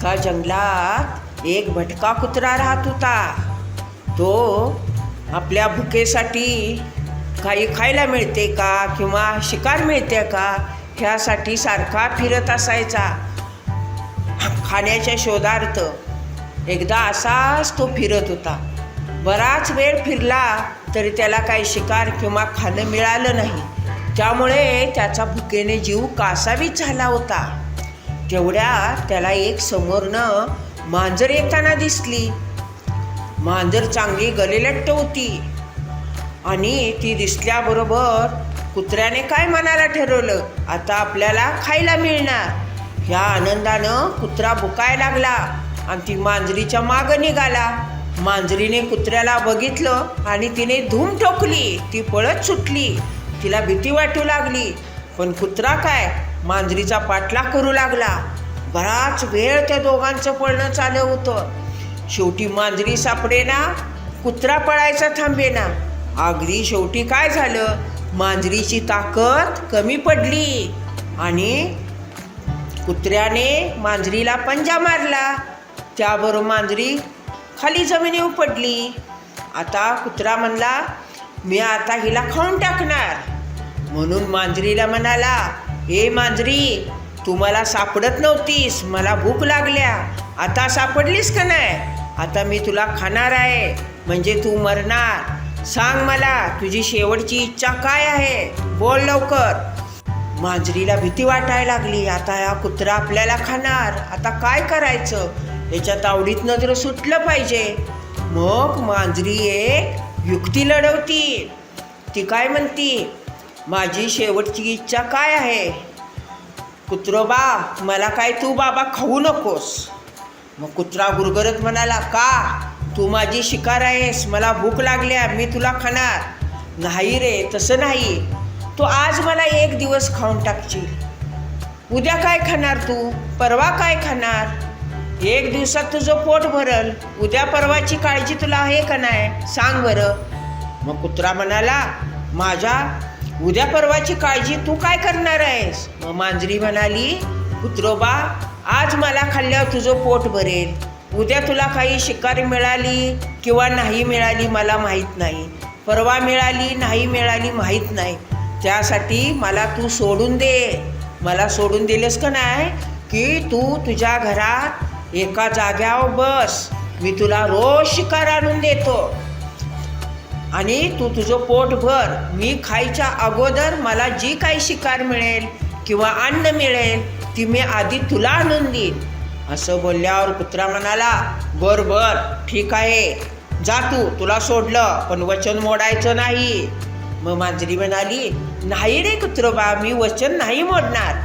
एका जंगलात एक भटका कुत्रा राहत होता. तो आपल्या भुकेसाठी काही खायला मिळते का किंवा शिकार मिळते का ह्यासाठी सारखा फिरत असायचा. खाण्याच्या शोधार्थ एकदा असाच तो फिरत होता. बराच वेळ फिरला तरी त्याला काही शिकार किंवा खाणं मिळालं नाही. त्यामुळे त्याचा भुकेने जीव कासावीच झाला होता. तेवढ्यात त्याला एक समोरनं मांजर येताना दिसली. मांजर चांगली गलेलट्ट होती. आणि ती दिसल्याबरोबर कुत्र्याने काय मनाला ठरवलं? आता आपल्याला खायला मिळणार. ह्या आनंदानं कुत्रा बुकाय लागला आणि ती मांजरीच्या मागं निघाला. मांजरीने कुत्र्याला बघितलं आणि तिने धूम ठोकली. ती पळत सुटली. तिला भीती वाटू लागली. पण कुत्रा काय? मांजरीचा पाठलाग करू लागला. बराच वेळ त्या दोघांचं पळणं चालू होतं. शेवटी मांजरी सापडेना कुत्रा पळायचा थांबेना अगदी शेवटी काय झालं? मांजरीची ताकद कमी पडली आणि कुत्र्याने मांजरीला पंजा मारला. त्याबरोबर मांजरी खाली जमिनीवर पडली. आता कुत्रा म्हणला मी आता हिला खाऊन टाकणार. म्हणून मांजरीला म्हणाला हे मांजरी तू मला सापडत नव्हतीस मला भूक लागल्या. आता सापडलीस का नाही? आता मी तुला खाणार आहे म्हणजे तू मरणार. सांग मला तुझी शेवटची इच्छा काय आहे? बोल लवकर. मांजरीला भीती वाटायला लागली. आता या कुत्रा आपल्याला खाणार. आता काय करायचं? याच्या तावडीत नजर सुटलं पाहिजे. मग मांजरी एक युक्ती लढवती. ती काय म्हणती? माझी शेवटची इच्छा काय आहे? कुत्रोबा मला काय तू बाबा खाऊ नकोस. मग कुत्रा गुरगरत म्हणाला का? तू माझी शिकार आहेस मला भूक लागल्या मी तुला खाणार. नाही रे तसं नाही. तू आज मला एक दिवस खाऊन टाकशील. उद्या काय खाणार तू? परवा काय खाणार? एक दिवसात तुझं पोट भरल. उद्या परवाची काळजी तुला आहे का नाही? सांग बरं. मग कुत्रा म्हणाला माझ्या उद्या परवाची काळजी तू काय करणार आहेस? मग मांजरी म्हणाली कुत्रोबा आज मला खाल्ल्यावर तुझं पोट भरेल. उद्या तुला काही शिकारी मिळाली किंवा नाही मिळाली मला माहीत नाही. परवा मिळाली नाही मिळाली माहीत नाही. त्यासाठी मला तू सोडून दे. मला सोडून दिलंस का नाही? की तू तुझ्या घरात एका जाग्यावर बस. मी तुला रोज शिकार आणून देतो. आणि तू तुझं पोट भर. मी खायच्या अगोदर मला जी काही शिकार मिळेल किंवा अन्न मिळेल ती मी आधी तुला आणून देईन. असं बोलल्यावर कुत्रा म्हणाला बर बर ठीक आहे. जा तू तुला सोडलं पण वचन मोडायचं नाही. मग मांजरी म्हणाली नाही रे कुत्रोबा मी वचन नाही मोडणार.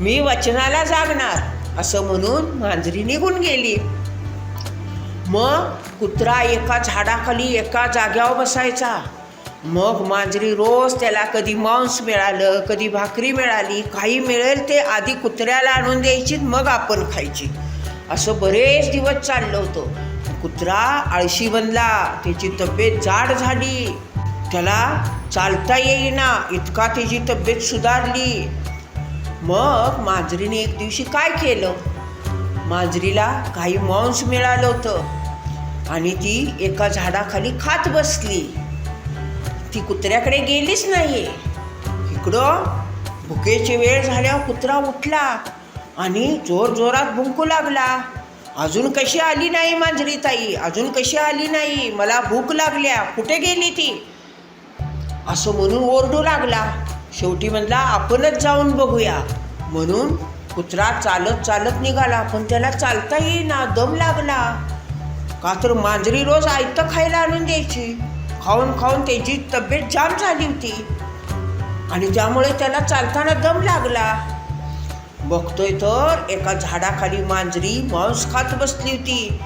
मी वचनाला जागणार. असं म्हणून मांजरी निघून गेली. मग कुत्रा एका झाडाखाली एका जाग्यावर बसायचा. मग मांजरी रोज त्याला कधी मांस मिळालं कधी भाकरी मिळाली काही मिळेल ते आधी कुत्र्याला आणून द्यायची मग आपण खायची. असं बरेच दिवस चाललं होतं. कुत्रा आळशी बनला त्याची तब्येत जाड झाली. त्याला चालता येईना इतका त्याची तब्येत सुधारली. मग मांजरीने एक दिवशी काय केलं? मांजरीला काही मांस मिळालं होतं. आणि ती एका झाडाखाली खात बसली. ती कुत्र्याकडे गेलीच नाही इकडं भुकेची वेळ झाल्यावर कुत्रा उठला आणि जोर जोरात भुंकू लागला. अजून कशी आली नाही मांजरी ताई? अजून कशी आली नाही? मला भूक लागल्या. कुठे गेली ती? असं म्हणून ओरडू लागला. शेवटी म्हणला आपणच जाऊन बघूया. म्हणून कुत्रा चालत चालत निघाला पण त्याला चालता येईना दम लागला. का तर मांजरी रोज आयतं खायला आणून द्यायची. खाऊन खाऊन त्याची तब्येत जाम झाली होती. आणि त्यामुळे त्याला चालताना दम लागला. बघतोय तर एका झाडाखाली मांजरी मांस खात बसली होती.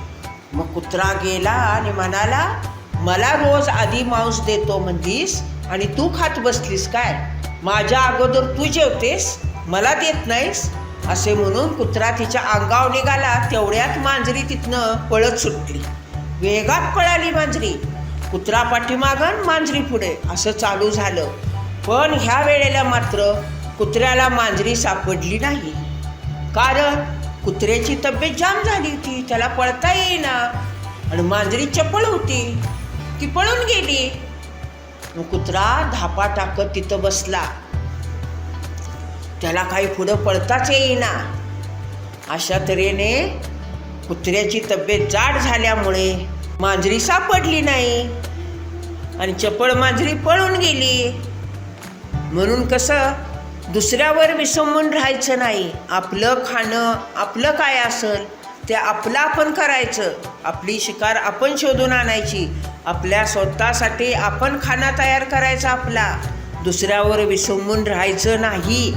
मग कुत्रा गेला आणि म्हणाला मला रोज आधी मांस देतो म्हणलीस आणि तू खात बसलीस काय? माझ्या अगोदर तू जेवतेस? मला देत नाहीस? असे म्हणून कुत्रा तिच्या अंगावर निघाला तेवढ्यात मांजरी तिथनं पळत सुटली. वेगात पळाली मांजरी. कुत्रा पाठीमागन मांजरी पुढे असं चालू झालं. पण ह्या वेळेला मात्र कुत्र्याला मांजरी सापडली नाही. कारण कुत्र्याची तब्येत जाम झाली होती त्याला पळता येईना. आणि मांजरी चपळ होती ती पळून गेली. मग कुत्रा धापा टाकत तिथं बसला. त्याला काही पुढं पळताच येईना. अशा तऱ्हेने कुत्र्याची तब्येत जाड झाल्यामुळे मांजरी सापडली नाही आणि चपळ मांजरी पळून गेली. म्हणून कसं दुसऱ्यावर विसंबून राहायचं नाही. आपलं खाणं आपलं काय असेल ते आपलं आपण करायचं. आपली शिकार आपण शोधून आणायची. आपल्या स्वतःसाठी आपण खाना तयार करायचा आपला. दुसऱ्यावर विसंबून राहायचं नाही.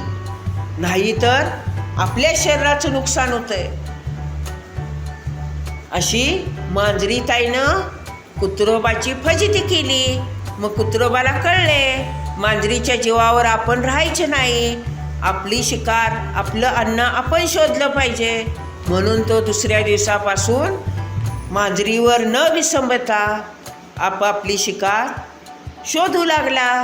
नाही तर आपल्या शरीराचं नुकसान होतंय. अशी मांजरी ताईनं कुत्रोबाची फजिती केली. मग कुत्रोबाला कळले मांजरीच्या जीवावर आपण राहायचे नाही. आपली शिकार आपलं अन्न आपण शोधलं पाहिजे. म्हणून तो दुसऱ्या दिवसापासून मांजरीवर न विसंबता आपापली शिकार शोधू लागला.